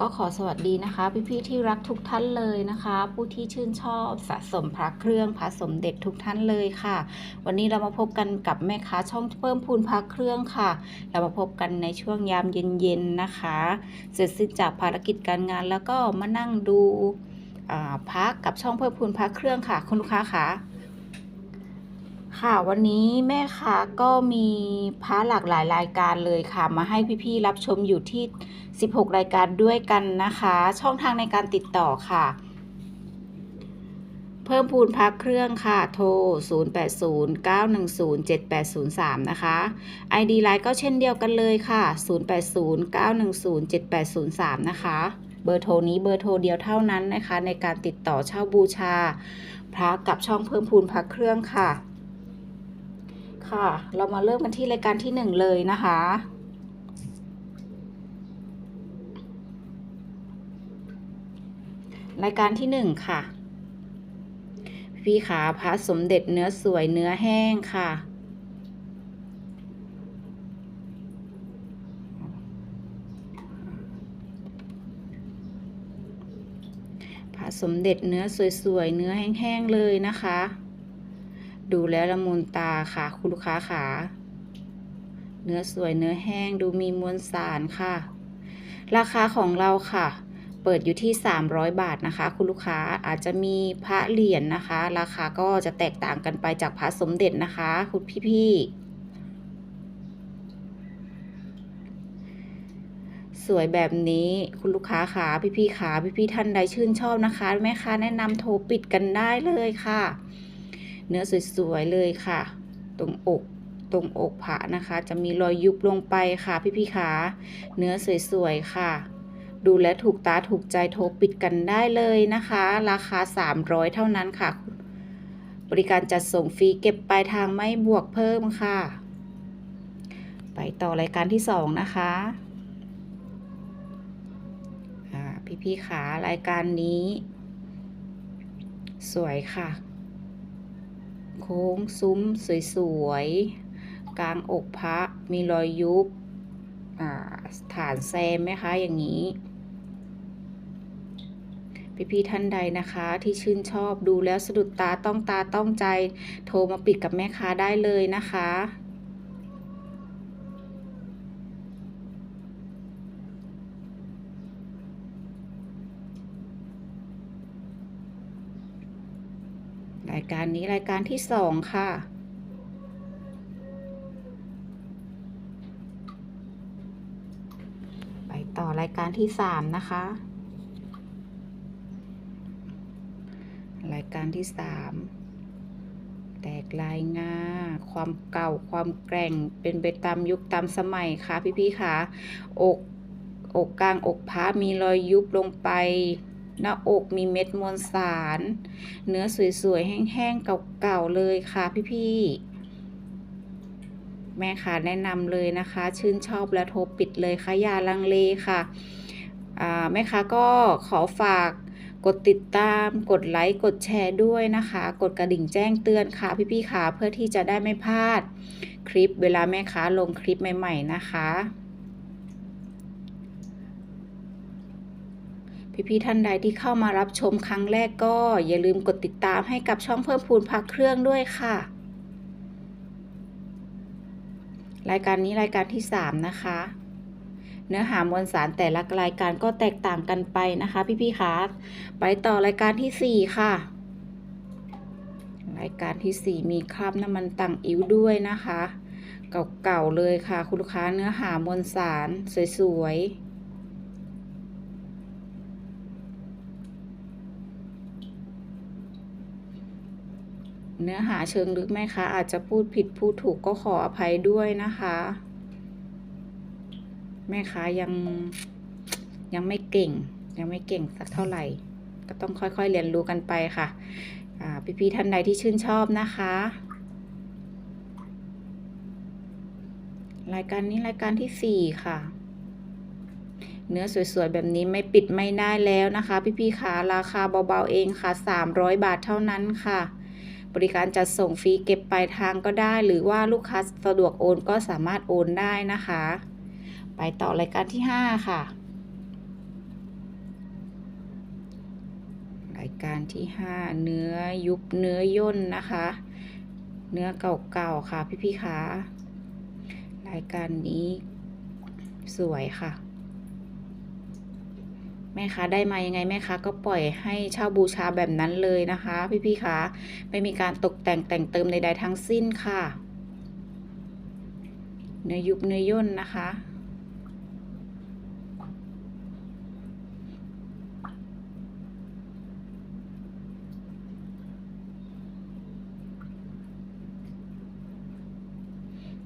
ก็ขอสวัสดีนะคะ พี่ๆที่รักทุกท่านเลยนะคะ ผู้ที่ชื่นชอบสะสมพระเครื่องพระสมเด็จทุกท่านเลยค่ะ วันนี้เรามาพบกันกับแม่ค้าช่องเพิ่มพูนพระเครื่องค่ะ เรามาพบกันในช่วงยามเย็นๆนะคะ เสร็จสิ้นจากภารกิจการงานแล้วก็มานั่งดูพระกับช่องเพิ่มพูนพระเครื่องค่ะ คุณลูกค้าค่ะ ค่ะวันนี้แม่ค้าก็มีพระหลากหลายรายการเลยค่ะ มาให้พี่ๆรับชมอยู่ที่ 16 รายการด้วยกันนะคะ ช่องทางในการติดต่อค่ะ เพิ่มพูนพักเครื่องค่ะ โทร 0809107803 นะคะ ID ไลน์ก็เช่นเดียวกันเลยค่ะ 0809107803 นะคะ เบอร์โทรนี้เบอร์โทรเดียวเท่านั้นนะคะ ในการติดต่อเช่าบูชา พระกับช่องเพิ่มพูนพักเครื่องค่ะ ค่ะ เรามาเริ่มกันที่รายการที่หนึ่งเลยนะคะ รายการที่หนึ่งค่ะ พี่ขาพระสมเด็จเนื้อสวยเนื้อแห้งค่ะพระสมเด็จเนื้อสวยๆ เนื้อแห้งๆ เลยนะคะ ดูแล้วละมุนตาค่ะ คุณลูกค้าขาเนื้อสวยเนื้อแห้งดูมีมวลสารค่ะ ราคาของเราค่ะ เปิดอยู่ที่ 300 บาทนะคะ คุณลูกค้าอาจจะมีพระเหรียญนะคะ ราคาก็จะแตกต่างกันไปจากพระสมเด็จนะคะ คุณพี่ๆสวยแบบนี้คุณลูกค้าขาพี่ๆขาพี่ๆท่านใดชื่นชอบนะคะแม่ค้าแนะนำโทรปิดกันได้เลยค่ะ เนื้อสวยๆเลยค่ะ ตรงอกตรงอกผะนะคะ จะมีรอยยุบลงไปค่ะพี่ๆขาเนื้อสวยๆค่ะ ดูแลถูกตาถูกใจโทรปิดกันได้เลยนะคะ ราคา 300 เท่านั้นค่ะ บริการจัดส่งฟรีเก็บปลายทางไม่บวกเพิ่มค่ะ ไปต่อรายการที่ 2 นะคะอ่พี่ๆขารายการนี้ สวยค่ะ โค้งซุ้มสวยๆ กลางอกพระมีรอยยุบฐานแซมไหมคะอย่างนี้ พี่ๆท่านใดนะคะที่ชื่นชอบดูแล้วสะดุดตาต้องตาต้องใจโทรมาปิดกับแม่ค้าได้เลยนะคะ รายการนี้รายการที่สองค่ะ ไปต่อรายการที่สามนะคะ รายการที่สามแตกลายงาความเก่าความแกร่งเป็นไปตามยุคตามสมัยค่ะพี่ๆค่ะ อกอกกลางอกพระมีรอยยุบลงไป หน้าอกมีเม็ดมวลสาร เนื้อสวยๆ แห้งๆ เก่าๆ เลยค่ะพี่ๆ แม่ค่ะแนะนำเลยนะคะ ชื่นชอบและโทรปิดเลยค่ะอย่าลังเลค่ะอ่าแม่ค้าก็ขอฝากกดติดตาม กดไลค์ กดแชร์ด้วยนะคะ กดกระดิ่งแจ้งเตือนค่ะพี่ๆค่ะเพื่อที่จะได้ไม่พลาดคลิปเวลาแม่ค้าลงคลิปใหม่ ๆ นะคะ พี่ๆท่านใดที่เข้ามารับชมครั้งแรกก็อย่าลืมกดติดตามให้กับช่องเพิ่มพูนพักเครื่องด้วยค่ะ รายการนี้รายการที่ 3 นะคะ เนื้อหามวลสารแต่ละรายการก็แตกต่างกันไปนะคะ พี่ๆคะไปต่อรายการที่ 4 ค่ะ รายการที่ 4 มีคราบน้ำมันต่างอิ้วด้วยนะคะ เก่าๆเลยค่ะ คุณลูกค้าเนื้อหามวลสารสวยๆ เนื้อหาเชิงลึกไหมคะ อาจจะพูดผิดพูดถูกก็ขออภัยด้วยนะคะ แม่ค้ายังยังไม่เก่ง ยังไม่เก่งสักเท่าไหร่ ก็ต้องค่อยๆเรียนรู้กันไปค่ะพี่ๆท่านใดที่ชื่นชอบนะคะ รายการนี้รายการที่สี่ค่ะเนื้อสวยๆ แบบนี้ไม่ปิดไม่ได้แล้วนะคะ พี่ๆคะราคาเบาๆเองค่ะ 300 บาทเท่านั้นค่ะ บริการจัดส่งฟรีเก็บปลายทางก็ได้ หรือว่าลูกค้าสะดวกโอนก็สามารถโอนได้นะคะ ไปต่อรายการที่ 5 ค่ะ รายการที่ 5 เนื้อยุบเนื้อย่นนะคะ เนื้อเก่าๆค่ะพี่ๆคะรายการนี้สวยค่ะ แม่ค้าได้มายังไงแม่ค้าก็ปล่อยให้เช่าบูชาแบบนั้นเลยนะคะ พี่ๆคะไม่มีการตกแต่งแต่งเติมใดๆทั้งสิ้นค่ะ เนื้อยุบเนื้อย่นนะคะ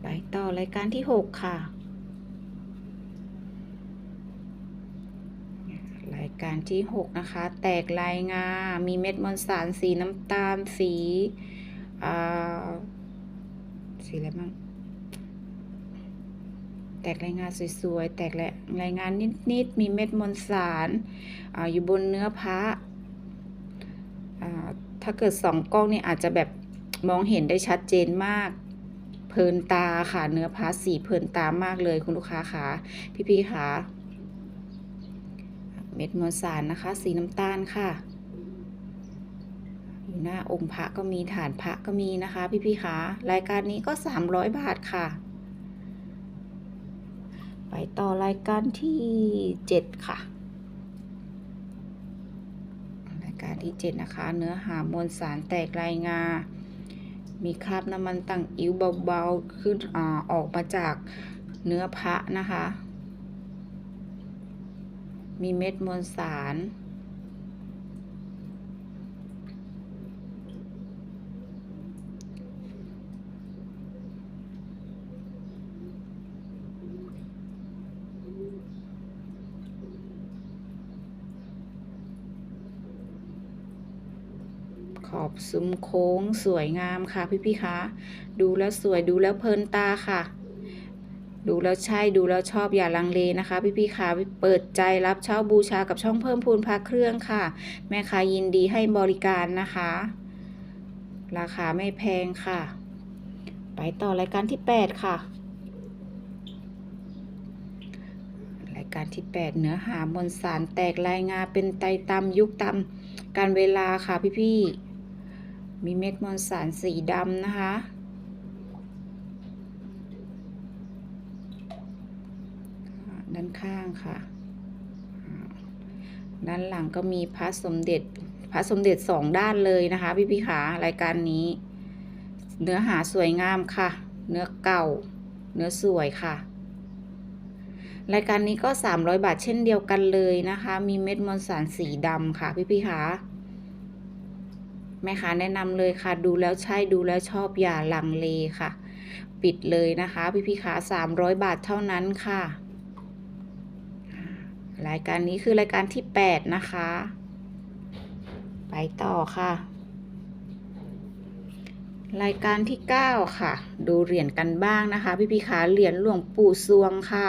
ไปต่อรายการที่หกค่ะ ราย การที่หกนะคะ แตกลายงา มีเม็ดมวลสารสีน้ำตาล สีอ่าสีอะไรบ้างแตกลายงาสวยๆ แตกลายงานนิดๆ มีเม็ดมวลสารอาอยู่บนเนื้อพระอ่าถ้าเกิดสองกล้องนี่อาจจะแบบมองเห็นได้ชัดเจนมาก เพลินตาค่ะ เนื้อพระสีเพลินตามากเลยคุณลูกค้าค่ะ พี่ๆค่ะ เม็ดมวลสารนะคะ สีน้ำตาลค่ะ อยู่หน้าองค์พระก็มีฐานพระก็มีนะคะ พี่ๆค่ะรายการนี้ก็ 300 บาทค่ะ ไปต่อรายการที่ 7 ค่ะ รายการที่ 7 นะคะ เนื้อหามวลสารแตกลายงา มีคราบน้ำมันต่างอิ้วเบาๆ ขึ้นอออกมาจากเนื้อพระนะคะ มีเม็ดมวลสาร ขอบซุ้มโค้งสวยงามค่ะพี่ๆคะ ดูแล้วสวยดูแล้วเพลินตาค่ะ ดูแล้วใช่ดูแล้วชอบอย่าลังเลนะคะ พี่ๆคะเปิดใจรับเช่าบูชากับช่องเพิ่มพูนพระเครื่องค่ะ แม่ค้ายินดีให้บริการนะคะ ราคาไม่แพงค่ะ ไปต่อรายการที่ 8 ค่ะ รายการที่ 8 เนื้อหามวลสารแตกลายงาเป็นไตตำยุคตำการเวลาค่ะพี่ๆมีเม็ดมวลสารสีดำนะคะ ด้านข้างค่ะ ด้านหลังก็มีพระสมเด็จพระสมเด็จสองด้านเลยนะคะ พี่พี่ขารายการนี้ เนื้อหาสวยงามค่ะ เนื้อเก่า เนื้อสวยค่ะ รายการนี้ก็ 300 บาทเช่นเดียวกันเลยนะคะ มีเม็ดมวลสารสีดำค่ะ พี่พี่ขาแม่ค้าแนะนำเลยค่ะ ดูแล้วใช่ดูแล้วชอบอย่าลังเลค่ะ ปิดเลยนะคะ พี่พี่ขา300 บาทเท่านั้นค่ะ รายการนี้คือรายการที่ 8 นะคะ ไปต่อค่ะ รายการที่ 9 ค่ะ ดูเหรียญกันบ้างนะคะ พี่พี่ขาเหรียญหลวงปู่ซวงค่ะ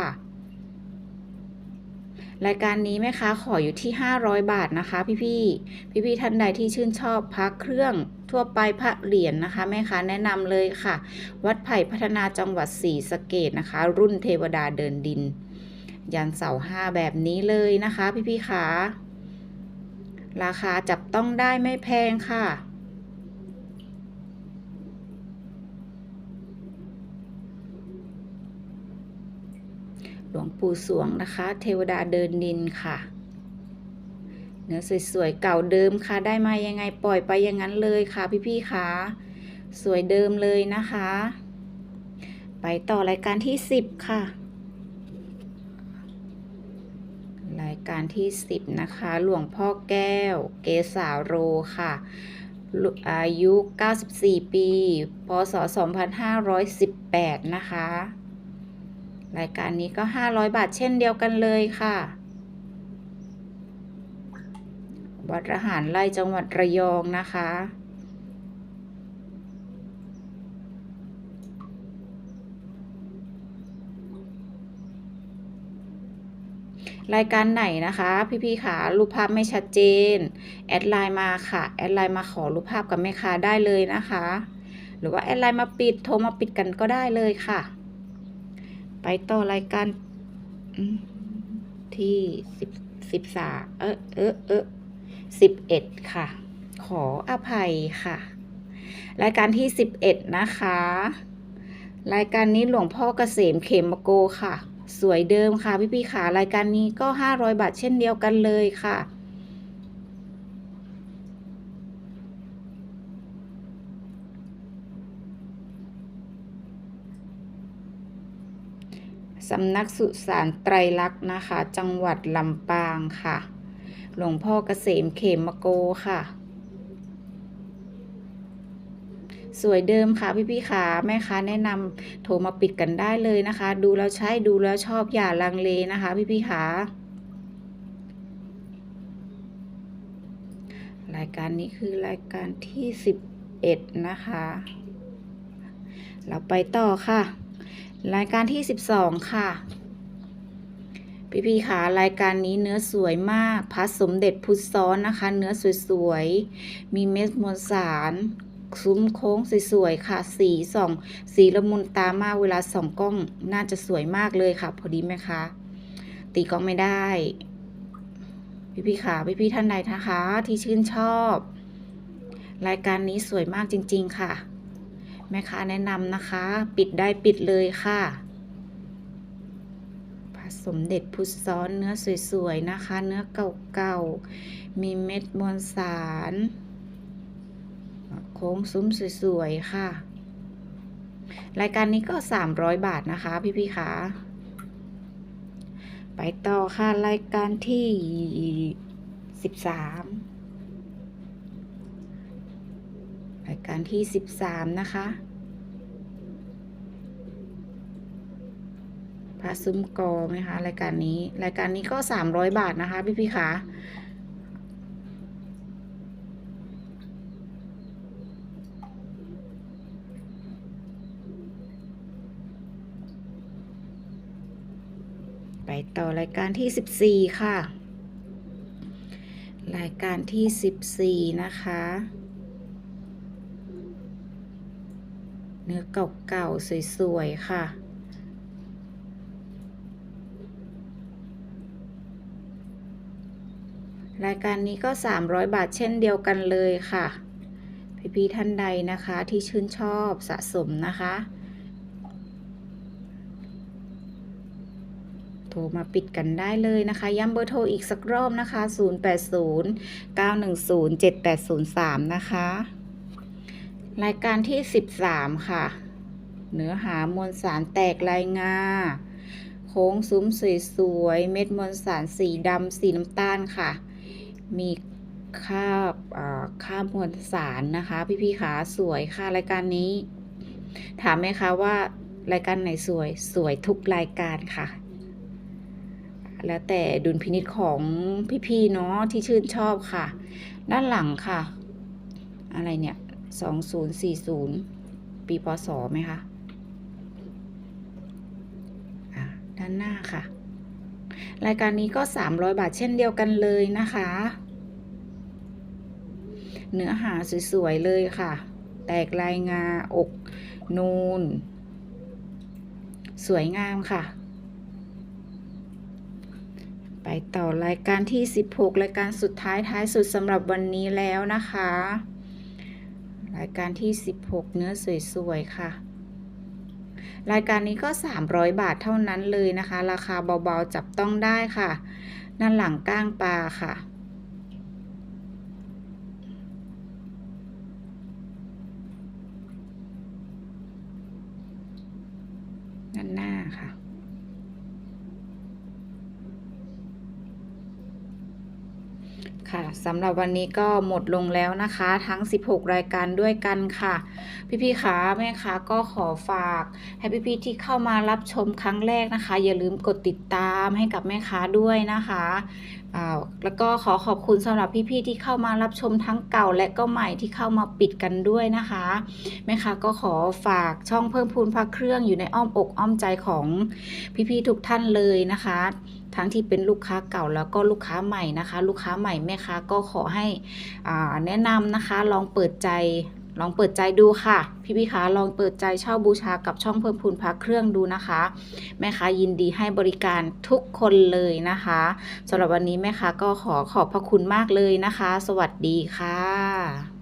รายการนี้แม่ค้าขออยู่ที่ 500 บาทนะคะ พี่พี่พี่พี่ท่านใดที่ชื่นชอบพระเครื่องทั่วไปพระเหรียญนะคะแม่ค้าแนะนำเลยค่ะ วัดไผ่พัฒนาจังหวัดศรีสะเกดนะคะ รุ่นเทวดาเดินดิน ยันเสาห้าแบบนี้เลยนะคะพี่พี่ๆขาราคาจับต้องได้ไม่แพงค่ะ หลวงปู่สวงนะคะ เทวดาเดินดินค่ะเนื้อสวยๆเก่าเดิมค่ะ ได้มายังไงปล่อยไปอย่างนั้นเลยค่ะ พี่ๆค่ะสวยเดิมเลยนะคะ ไปต่อรายการที่ 10 ค่ะ ราย การที่ 10 นะคะ หลวงพ่อแก้ว เกษาโรค่ะ อายุ 94 ปี พศ 2518 นะคะ รายการนี้ก็ 500 บาทเช่นเดียวกันเลยค่ะวัดระหารไร่จังหวัดระยองนะคะ รายการไหนนะคะ พี่ๆค่ะรูปภาพไม่ชัดเจน แอดไลน์มาค่ะ แอดไลน์มาขอรูปภาพกับแม่ค้าได้เลยนะคะ หรือว่าแอดไลน์มาปิดโทรมาปิดกันก็ได้เลยค่ะ ไปต่อรายการที่สิบสิบสามเออเออเออ11ค่ะ ขออภัยค่ะ รายการที่11นะคะ รายการนี้หลวงพ่อเกษมเขมโกค่ะ สวยเดิมค่ะพี่ๆขารายการนี้ก็ 500 บาทเช่นเดียวกันเลยค่ะสำนักสุสานไตรลักษณ์นะคะ จังหวัดลำปางค่ะ หลวงพ่อเกษมเขมโกค่ะ ส วยเดิมค่ะพี่ๆขาแม่ค้าแนะนำโทรมาปิดกันได้เลยนะคะ ดูแล้วใช้ดูแล้วชอบอย่าลังเลนะคะ พี่ๆขารายการนี้คือรายการที่11นะคะ เราไปต่อค่ะ รายการที่12ค่ะพี่พี่ขารายการนี้เนื้อสวยมากพระสมเด็จพุทธซ้อนนะคะ เนื้อสวยๆ มีเม็ดมวลสาร ซุ้มโค้งสวยๆค่ะ สีส่อง สีละมุนตามากเวลาส่องกล้องน่าจะสวยมากเลยค่ะ พอดีไหมคะ ตีกล้องไม่ได้ พี่พี่ๆขาพี่พี่ๆท่านใดนะคะ ที่ชื่นชอบ รายการนี้สวยมากจริง ๆ ค่ะ แม่ค้าแนะนำนะคะ ปิดได้ปิดเลยค่ะพระสมเด็จพุทธซ้อนเนื้อสวย ๆ นะคะ เนื้อเก่าๆ มีเม็ดมวลสาร โค้งซุ้มสวยๆค่ะ รายการนี้ก็ 300 บาทนะคะ พี่ๆคะไปต่อค่ะ รายการที่ 13 รายการที่ 13 นะคะพระซุ้มกอไหมคะ รายการนี้รายการนี้ก็ 300 บาทนะคะ พี่พี่คะไป ต่อรายการที่ 14 ค่ะ รายการที่ 14 นะคะ เนื้อเก่าๆ สวยๆ ค่ะรายการนี้ก็ 300 บาทเช่นเดียวกันเลยค่ะ พี่ๆท่านใดนะคะที่ชื่นชอบสะสมนะคะ โทรมาปิดกันได้เลยนะคะ ย้ำเบอร์โทรอีกสักรอบนะคะ 080 910 7803 นะคะ รายการที่ 13 ค่ะ เนื้อหามวลสารแตกลายงาโค้งซุ้มสวยๆ เม็ดมวลสารสีดำสีน้ำตาลค่ะ มีค่าอ่าครามวลสารนะคะ พี่ๆขาสวยค่ะรายการนี้ ถามไหมคะว่ารายการไหนสวย สวยทุกรายการค่ะ แล้วแต่ดุลพินิจของพี่ๆเนาะที่ชื่นชอบค่ะ ด้านหลังค่ะ อะไรเนี่ยสองศูนย์สี่ศูนย์ปีพศไหมคะด้านหน้าค่ะ รายการนี้ก็ 300 บาทเช่นเดียวกันเลยนะคะ เนื้อหาสวย ๆ เลยค่ะ แตกลายงาอก นูน สวยงามค่ะ ต่อรายการที่ 16 รายการสุดท้ายท้ายสุดสำหรับวันนี้แล้วนะคะ รายการที่ 16 เนื้อสวยๆค่ะ รายการนี้ก็ 300 บาทเท่านั้นเลยนะคะ ราคาเบาๆจับต้องได้ค่ะนั่นหลังก้างปลาค่ะด้านหน้าค่ะ ค่ะสำหรับวันนี้ก็หมดลงแล้วนะคะ ทั้ง 16 รายการด้วยกันค่ะ พี่ๆคะแม่ค้าก็ขอฝากให้พี่ๆที่เข้ามารับชมครั้งแรกนะคะ อย่าลืมกดติดตามให้กับแม่ค้าด้วยนะคะ แล้วก็ขอขอบคุณสำหรับพี่ๆที่เข้ามารับชมทั้งเก่าและก็ใหม่ที่เข้ามาปิดกันด้วยนะคะแม่ค้าก็ขอฝากช่องเพิ่มพูนพระเครื่องอยู่ในอ้อมอกอ้อมใจของพี่ๆทุกท่านเลยนะคะ ทั้งที่เป็นลูกค้าเก่าแล้วก็ลูกค้าใหม่นะคะ ลูกค้าใหม่แม่ค้าก็ขอให้แนะนำนะคะลองเปิดใจ ลองเปิดใจดูค่ะ พี่พี่คะลองเปิดใจเช่าบูชากับช่องเพิ่มพูนพระเครื่องดูนะคะ แม่ค้ายินดีให้บริการทุกคนเลยนะคะสำหรับวันนี้แม่ค้าก็ขอขอบพระคุณมากเลยนะคะ สวัสดีค่ะ